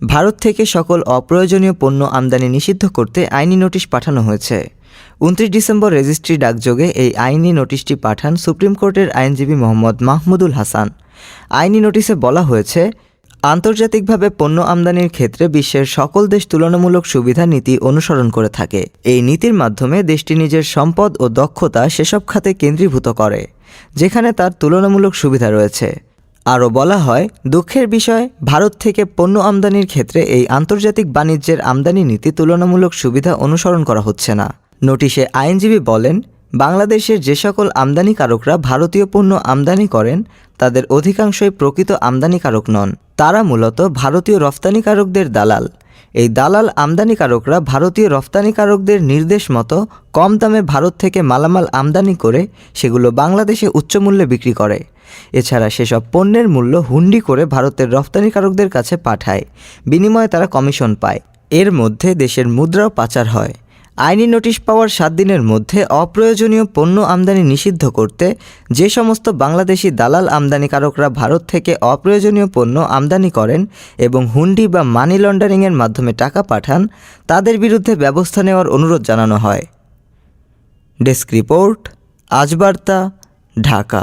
ভারত থেকে সকল অপ্রয়োজনীয় পণ্য আমদানি নিষিদ্ধ করতে আইনি নোটিশ পাঠানো হয়েছে। উনত্রিশ ডিসেম্বর রেজিস্ট্রি ডাকযোগে এই আইনি নোটিশটি পাঠান সুপ্রিম কোর্টের আইনজীবী মোহাম্মদ মাহমুদুল হাসান। আইনি নোটিশে বলা হয়েছে, আন্তর্জাতিকভাবে পণ্য আমদানির ক্ষেত্রে বিশ্বের সকল দেশ তুলনামূলক সুবিধা নীতি অনুসরণ করে থাকে। এই নীতির মাধ্যমে দেশটি নিজের সম্পদ ও দক্ষতা সেসব খাতে কেন্দ্রীভূত করে, যেখানে তার তুলনামূলক সুবিধা রয়েছে। আরও বলা হয়, দুঃখের বিষয়, ভারত থেকে পণ্য আমদানির ক্ষেত্রে এই আন্তর্জাতিক বাণিজ্যের আমদানি নীতি তুলনামূলক সুবিধা অনুসরণ করা হচ্ছে না। নোটিশে আইনজীবী বলেন, বাংলাদেশের যে সকল আমদানিকারকরা ভারতীয় পণ্য আমদানি করেন, তাদের অধিকাংশই প্রকৃত আমদানিকারক নন। তারা মূলত ভারতীয় রফতানিকারকদের দালাল। এই দালাল আমদানিকারকরা ভারতীয় রফতানিকারকদের নির্দেশ মতো কম দামে ভারত থেকে মালামাল আমদানি করে সেগুলো বাংলাদেশে উচ্চ মূল্যে বিক্রি করে। এছাড়া সেসব পণ্যের মূল্য হুন্ডি করে ভারতের রফতানিকারকদের কাছে পাঠায়। বিনিময়ে তারা কমিশন পায়। এর মধ্যে দেশের মুদ্রাও পাচার হয়। আইনি নোটিশ পাওয়ার সাত দিনের মধ্যে অপ্রয়োজনীয় পণ্য আমদানি নিষিদ্ধ করতে যে সমস্ত বাংলাদেশি দালাল আমদানিকারকরা ভারত থেকে অপ্রয়োজনীয় পণ্য আমদানি করেন এবং হুন্ডি বা মানি লন্ডারিংয়ের মাধ্যমে টাকা পাঠান, তাদের বিরুদ্ধে ব্যবস্থা নেওয়ার অনুরোধ জানানো হয়। Desk report, Ajbarta, Dhaka.